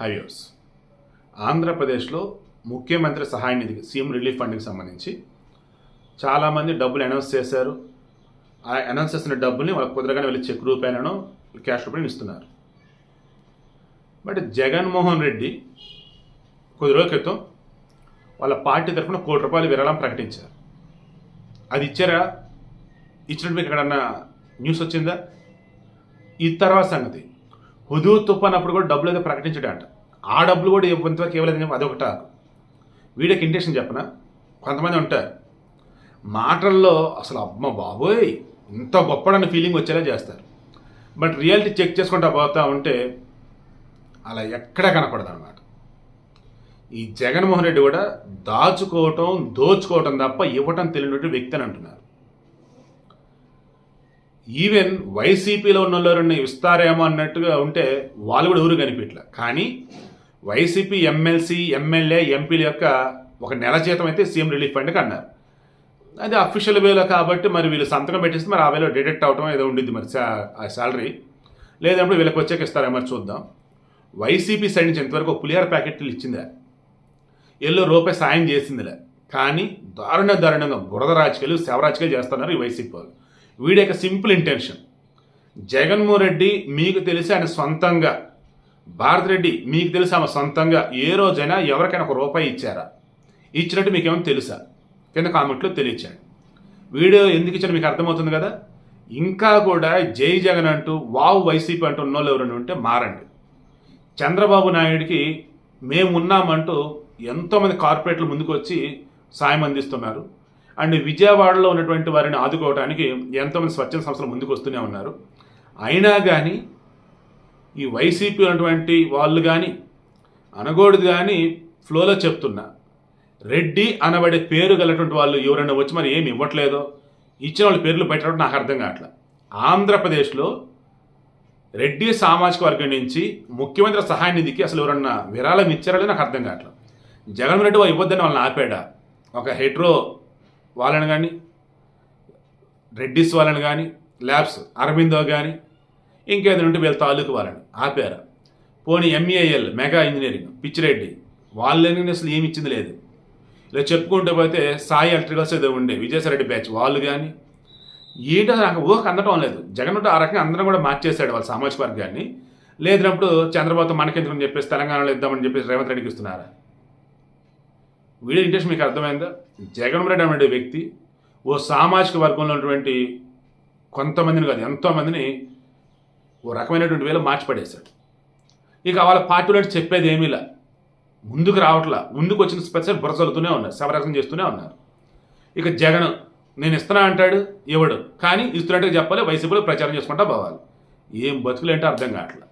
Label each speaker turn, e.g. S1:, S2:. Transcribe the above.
S1: హైవ్యూస్ ఆంధ్రప్రదేశ్లో ముఖ్యమంత్రి సహాయ నిధికి సీఎం రిలీఫ్ ఫండ్కి సంబంధించి చాలామంది డబ్బులు అనౌన్స్ చేశారు. ఆ అనౌన్స్ చేసిన డబ్బుల్ని వాళ్ళకి కుదరగానే వెళ్ళి చెక్ రూపాయలను క్యాష్ రూపాయలను ఇస్తున్నారు. బట్ జగన్మోహన్ రెడ్డి కొద్ది రోజుల క్రితం వాళ్ళ పార్టీ తరఫున కోటి రూపాయలు విరాళం ప్రకటించారు. అది ఇచ్చారా? ఇచ్చినట్టు మీకు ఎక్కడన్నా న్యూస్ వచ్చిందా? ఈ తర్వాత సంగతి. హుదూ తుఫ్ అన్నప్పుడు కూడా డబ్బులు అయితే ప్రకటించడంట. ఆ డబ్బులు కూడా ఇంతవరకు ఇవ్వలేదని చెప్పి అదొకట. వీడియోకి ఇంటెన్షన్ చెప్పన? కొంతమంది ఉంటారు. మాటల్లో అసలు అమ్మ బాబోయ్ ఇంత గొప్పడన్న ఫీలింగ్ వచ్చేలా చేస్తారు. బట్ రియాలిటీ చెక్ చేసుకుంటా పోతా ఉంటే అలా ఎక్కడా కనపడదు అనమాట ఈ జగన్మోహన్ రెడ్డి కూడా దాచుకోవటం దోచుకోవటం తప్ప ఇవ్వటం తెలియనటువంటి వ్యక్తి అని అంటున్నారు. ఈవెన్ వైసీపీలో ఉన్న వాళ్ళని ఇస్తారేమో అన్నట్టుగా ఉంటే వాళ్ళు కూడా ఎవరు కనిపించలే కానీ వైసీపీ ఎమ్మెల్సీ ఎమ్మెల్యే ఎంపీల యొక్క ఒక నెల జీతం అయితే సీఎం రిలీఫ్ ఫండ్కి అన్నారు. అది అఫీషియల్ వేలో కాబట్టి మరి వీళ్ళు సంతకం పెట్టేస్తే మరి ఆ వేలో డిడక్ట్ అవటం ఏదో ఉండిద్ది మరి ఆ శాలరీ లేదంటే వీళ్ళకి వచ్చాక ఇస్తారేమో చూద్దాం. వైసీపీ సైడ్ నుంచి ఇంతవరకు ఒక పులిహార ప్యాకెట్లు ఇచ్చిందిలే. ఎల్లో రూపాయి సాయం చేసిందిలే. కానీ దారుణ దారుణంగా బురద రాజకీయాలు శవ రాజకీయాలు చేస్తున్నారు ఈ వైసీపీ వాళ్ళు. వీడి యొక్క సింపుల్ ఇంటెన్షన్. జగన్మోహన్ రెడ్డి మీకు తెలిసి ఆయన సొంతంగా భారత్ రెడ్డి మీకు తెలిసి ఆమె సొంతంగా ఏ రోజైనా ఎవరికైనా ఒక రూపాయి ఇచ్చారా? ఇచ్చినట్టు మీకేమైనా తెలుసా? కింద కామెంట్లో తెలియచాడు వీడియో ఎందుకు ఇచ్చారో మీకు అర్థమవుతుంది కదా? ఇంకా కూడా జై జగన్ అంటూ వావ్ వైసీపీ అంటూ ఉన్నోళ్ళు ఎవరైనా ఉంటే మారండి. చంద్రబాబు నాయుడికి మేము ఉన్నామంటూ ఎంతోమంది కార్పొరేట్లు ముందుకు వచ్చి సాయం అందిస్తున్నారు. అండ్ విజయవాడలో ఉన్నటువంటి వారిని ఆదుకోవడానికి ఎంతోమంది స్వచ్ఛంద సంస్థలు ముందుకు వస్తూనే ఉన్నారు. అయినా కానీ ఈ వైసీపీ ఉన్నటువంటి వాళ్ళు కానీ అనగోడు కానీ ఫ్లోలో చెప్తున్నా రెడ్డి అనబడే పేరు గలటువంటి వాళ్ళు ఎవరైనా వచ్చి మరి ఏమి ఇవ్వట్లేదో ఇచ్చిన వాళ్ళ పేర్లు పెట్టడం నాకు అర్థం కావట్లే. ఆంధ్రప్రదేశ్లో రెడ్డి సామాజిక వర్గం నుంచి ముఖ్యమంత్రి సహాయ నిధికి అసలు ఎవరన్నా విరాళం ఇచ్చారని నాకు అర్థం కావట్లేదు జగన్మోహన్ రెడ్డి వాళ్ళు ఇవ్వద్దని వాళ్ళని ఆపాడా? ఒక హెట్రో వాళ్ళని కానీ రెడ్డిస్ వాళ్ళని కానీ ల్యాబ్స్ అరవిందో కానీ ఇంకేదైనా ఉంటే వీళ్ళ తాలూకు వాళ్ళని ఆపారు. పోనీ ఎంఈఐఎల్ మెగా ఇంజనీరింగ్ పిచ్చిరెడ్డి వాళ్ళని అసలు ఏమి ఇచ్చింది లేదు. ఇలా చెప్పుకుంటూ పోతే సాయి ఎలక్ట్రికల్స్ ఏదో ఉండే విజయసాయిరెడ్డి బ్యాచ్ వాళ్ళు కానీ ఏంటో నాకు ఊహకు అందడం లేదు. జగన్ ఉంటే ఆ రకంగా అందరం కూడా మార్చేశాడు వాళ్ళ సామాజిక వర్గాన్ని. లేదన్నప్పుడు చంద్రబాబు మనకెందుకని చెప్పేసి తెలంగాణలో ఇద్దామని చెప్పేసి రేవంత్ రెడ్డికి ఇస్తున్నారా? వీడియో ఇంట్రెస్ట్ మీకు అర్థమైందా? జగన్ రెడ్డి అనే వ్యక్తి ఓ సామాజిక వర్గంలో ఉన్నటువంటి కొంతమందిని కాదు ఎంతోమందిని ఓ రకమైనటువంటి వేలో మార్చిపడేశాడు. ఇక వాళ్ళ పార్టీలో చెప్పేది ఏమీలా ముందుకు రావట్లా. ముందుకు వచ్చిన స్పెషల్ బురసలుతూనే ఉన్నారు శవరసం చేస్తూనే ఉన్నారు. ఇక జగన్ నేను ఇస్తున్నా అంటాడు ఇవ్వడు. కానీ ఇస్తున్నట్టుగా చెప్పాలి వైసీపీలో ప్రచారం చేసుకుంటా పోవాలి. ఏం బతుకులేంటో అర్థం కావట్లేదు